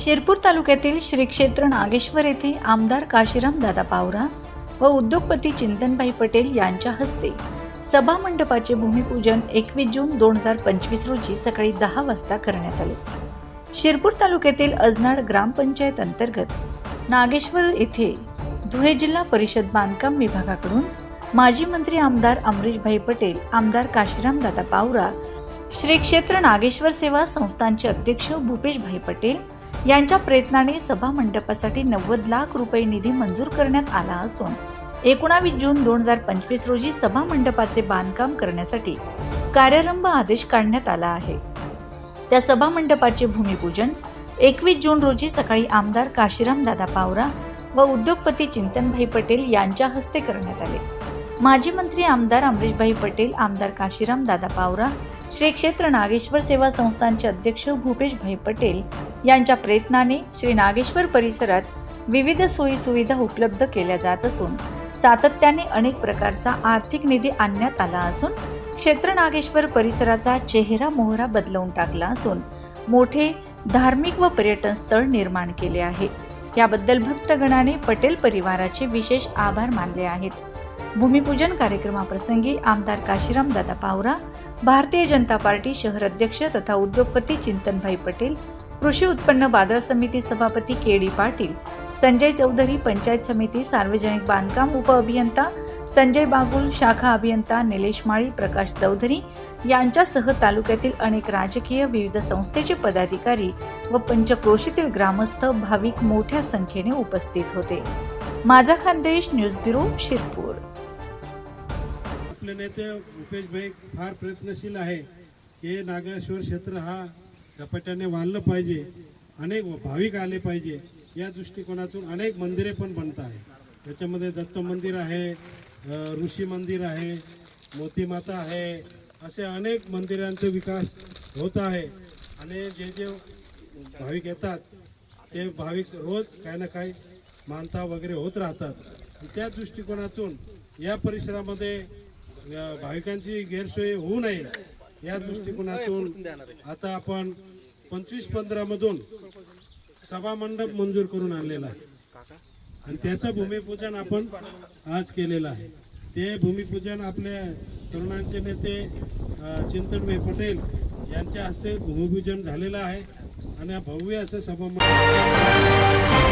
शिरपूर तालुक्यातील श्री क्षेत्र नागेश्वर येथे आमदार काशीराम दादा पावरा व उद्योगपती चिंतनभाई पटेल यांच्या हस्ते सभा मंडपाचे भूमिपूजन एकवीस जून दोन हजार पंचवीस रोजी सकाळी दहा वाजता करण्यात आले. शिरपूर तालुक्यातील अजनाड ग्रामपंचायत अंतर्गत नागेश्वर येथे धुळे जिल्हा परिषद बांधकाम विभागाकडून माजी मंत्री आमदार अमरीशभाई पटेल आमदार काशीराम दादा पावरा श्री क्षेत्र नागेश्वर सेवा संस्थांचे अध्यक्ष भूपेशभाई पटेल यांच्या प्रयत्नाने सभा मंडपासाठी नव्वद लाख रुपये निधी मंजूर करण्यात आला असून एकोणावीस जून दोन हजार पंचवीस रोजी सभा मंडपाचे बांधकाम करण्यासाठी कार्यारंभ आदेश काढण्यात आला आहे. त्या सभा मंडपाचे भूमिपूजन एकवीस जून रोजी सकाळी आमदार काशीराम दादा पावरा व उद्योगपती चिंतनभाई पटेल यांच्या हस्ते करण्यात आले. माजी मंत्री आमदार अमरीशभाई पटेल आमदार काशीराम दादा पावरा श्री क्षेत्र नागेश्वर सेवा संस्थांचे अध्यक्ष भूपेशभाई पटेल यांच्या प्रयत्नाने श्री नागेश्वर परिसरात विविध सोयी सुविधा उपलब्ध केल्या जात असून सातत्याने अनेक प्रकारचा आर्थिक निधी आणण्यात आला असून क्षेत्र नागेश्वर परिसराचा चेहरा मोहरा बदलवून टाकला असून मोठे धार्मिक व पर्यटन स्थळ निर्माण केले आहे. याबद्दल भक्तगणाने पटेल परिवाराचे विशेष आभार मानले आहेत. भूमिपूजन कार्यक्रमाप्रसंगी आमदार काशीराम दादा पावरा भारतीय जनता पार्टी शहर अध्यक्ष तथा उद्योगपती चिंतनभाई पटेल कृषी उत्पन्न बाजार समिती सभापती के डी पाटील संजय चौधरी पंचायत समिती सार्वजनिक बांधकाम उपअभियंता संजय बागुल शाखा अभियंता निलेश माळी प्रकाश चौधरी यांच्यासह तालुक्यातील अनेक राजकीय विविध संस्थेचे पदाधिकारी व पंचक्रोशीतील ग्रामस्थ भाविक मोठ्या संख्येने उपस्थित होते. माझा खानदेश न्यूज ब्युरो शिरपूर. आपले नेते भूपेश भाई फार प्रयत्नशील आहे की नागेश्वर क्षेत्र हा झपाट्याने वाढलं पाहिजे अनेक भाविक आले पाहिजे या दृष्टिकोनातून अनेक मंदिरे पण बनत आहे त्याच्यामध्ये दत्त मंदिर आहे ऋषी मंदिर आहे मोतीमाता आहे असे अनेक मंदिरांचा विकास होत आहे. आणि जे जे भाविक येतात ते भाविक रोज काही ना काही मानता वगैरे होत राहतात. त्या दृष्टिकोनातून या परिसरामध्ये भाविकांची गैरसोय होऊ नये या दृष्टिकोनातून आता आपण पंचवीस पंधरा मधून सभा मंडप मंजूर करून आणलेला आहे. आणि त्याचं भूमिपूजन आपण आज केलेलं आहे. ते भूमिपूजन आपल्या तरुणांचे नेते चिंतनभाई पटेल यांच्या हस्ते भूमिपूजन झालेलं आहे. आणि भव्य असं सभा मंडप